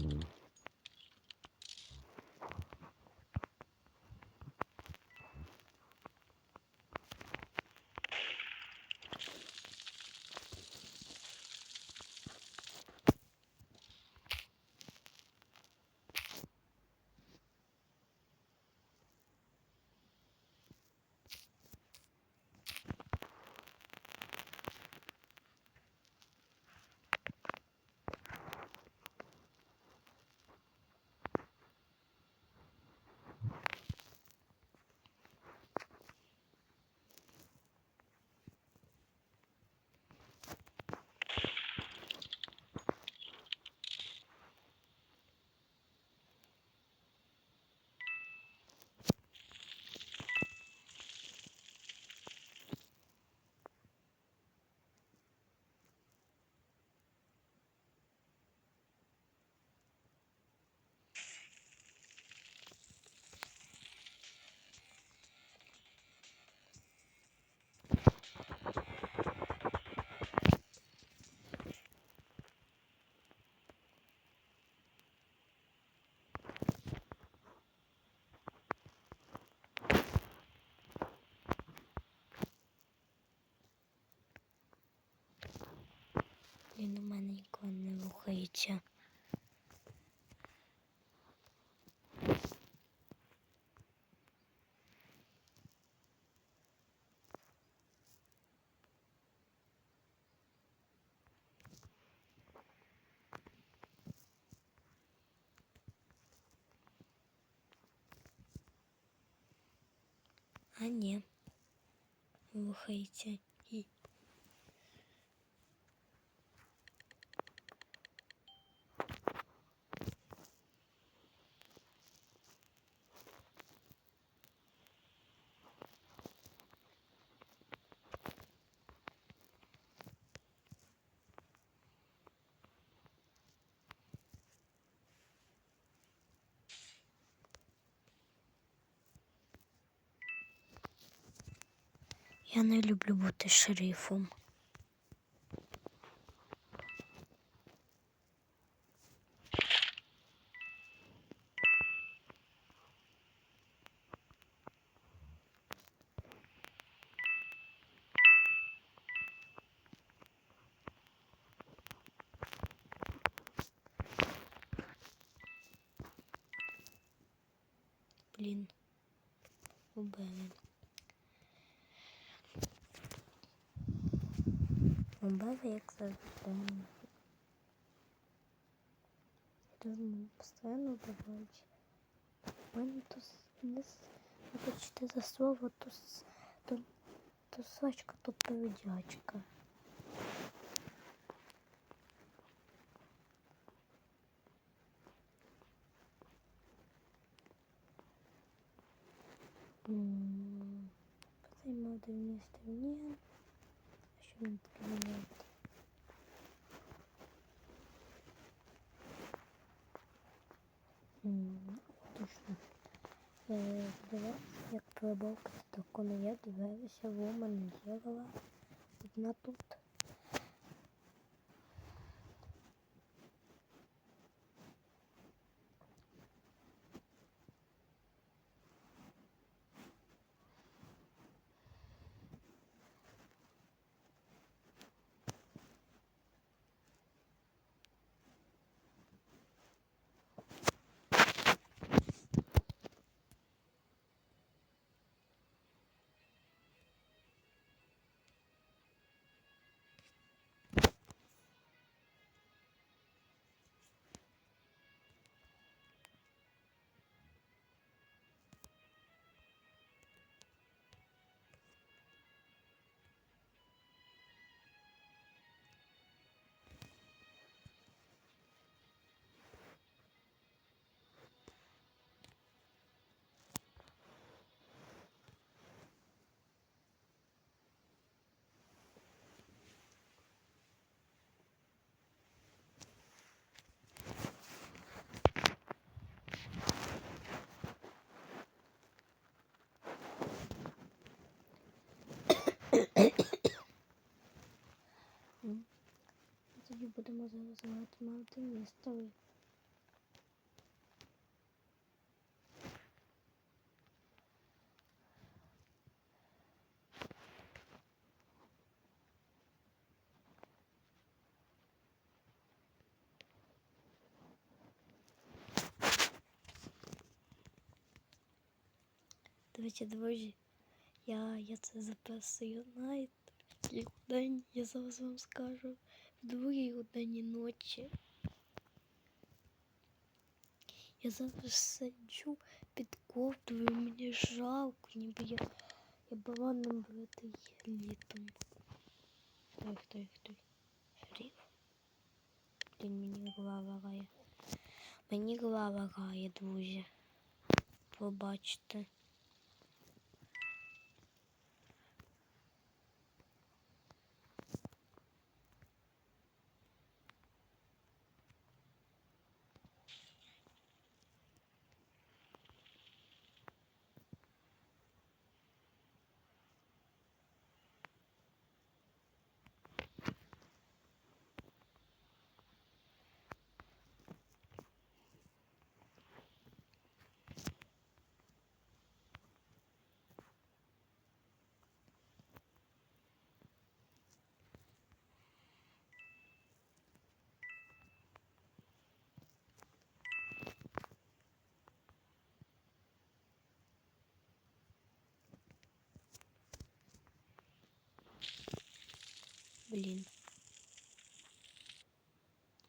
Mm-hmm. рухається. А ні, рухається. Я не люблю бути шерифом. Блін, убили. Убили, як завжди. Серйозно, постійно вбивають. У мене с- не с- за слово, то, то, то сачка, то передячка. М, Позаймав древні стороні. М, Точно. Е, Дивилася, як прибавка дракона. Я дивилася, в мене зірвала. Одна тут. Зараз грати мати містери. Дивіться, друзі, я, я це записую, в день, я зараз вам скажу, другій годині ночі. Я зараз сиджу під ковдрою, мені жалко, ніби я, я балоном бритий літом. Хто, хто, хто? Шериф? Блін, мені голова грає. Мені голова грає, друзі. Побачите. Блін.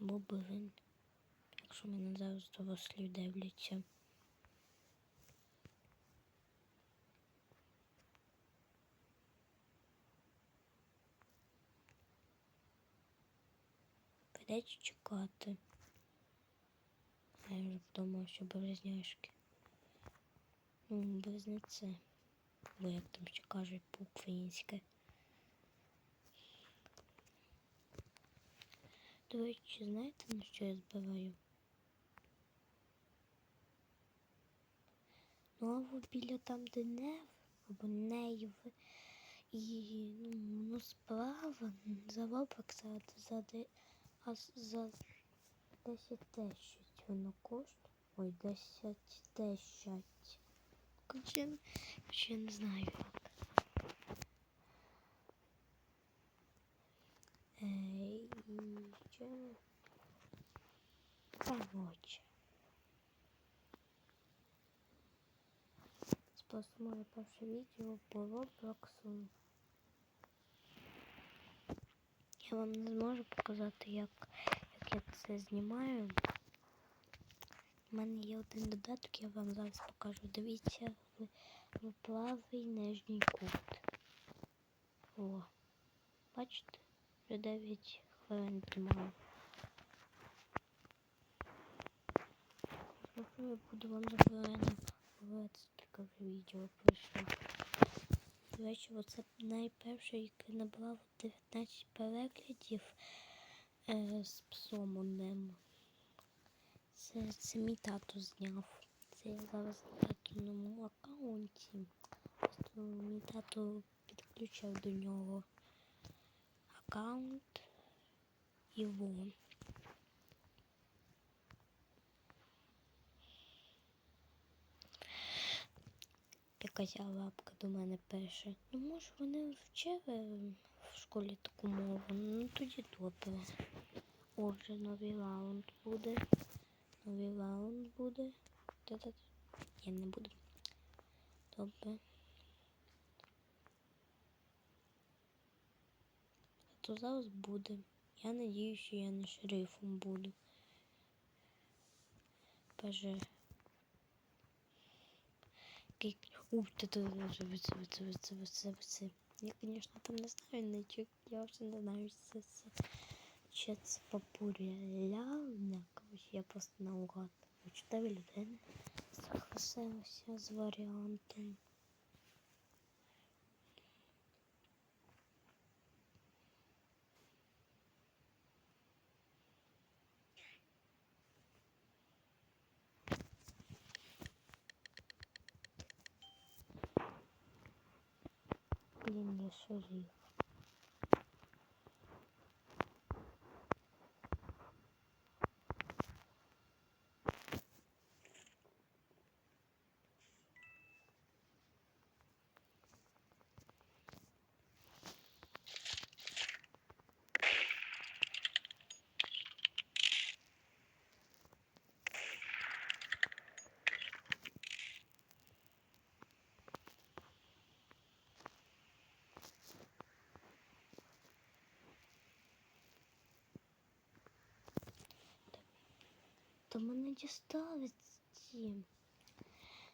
Або блин. Якщо мене зараз дорослі дивляться. Придеться чекати. А я вже подумав, що близняшки. Ну, близнеці. Бо як там ще кажуть по-українськи. До речі, знаєте, на що я збираю? Або біля там, де або нейв. І ну, справа за, за, де- а за 10 тисяч воно коштує. Ой, 10 тисяч. Короче, ще не знаю як. Е, ще... Короче. Просто моє перше по Роблоксу. Я вам не зможу показати, як, як я це знімаю. У мене є один додаток, я вам зараз покажу. Дивіться в, в правий нижній кут. О, бачите? Вже 9 хвилин знімаю. Можливо, я буду вам за хвилину говорити, скільки вже відео пройшло. До речі, оце найперше, яке набрало 19 переглядів е, з псом одним. Це, це мій тато зняв. Це я зараз на татуному аккаунті. Мій тато підключив до нього аккаунт його. Якась лапка до мене пише. Ну, може, вони вчили в школі таку мову. Ну тоді добре. Отже, новий раунд буде. Новий раунд буде. Та-та. Ні, не буде. Добре. А то зараз буде. Я надію, що я не шерифом буду. Боже. Ух, ти ти Я, конечно, там не знаю, нічого. Я вже не знаю, це, це популярне. Короче, я просто наугад. Чотири людини согласилися з варіантом. Блін, я То мене дістали ці.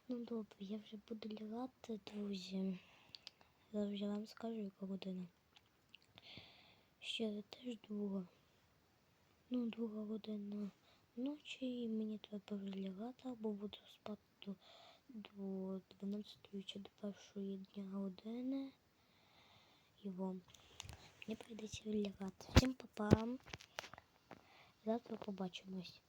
Ну добре, я вже буду лягати, друзі. Я вам скажу, яка година. Ще теж друга. Ну, друга година ночі і мені треба вже або буду спати до, до 12 чи до першої дня години. І вам. Мені прийдеться лягати. Всім па-па. Завтра побачимось.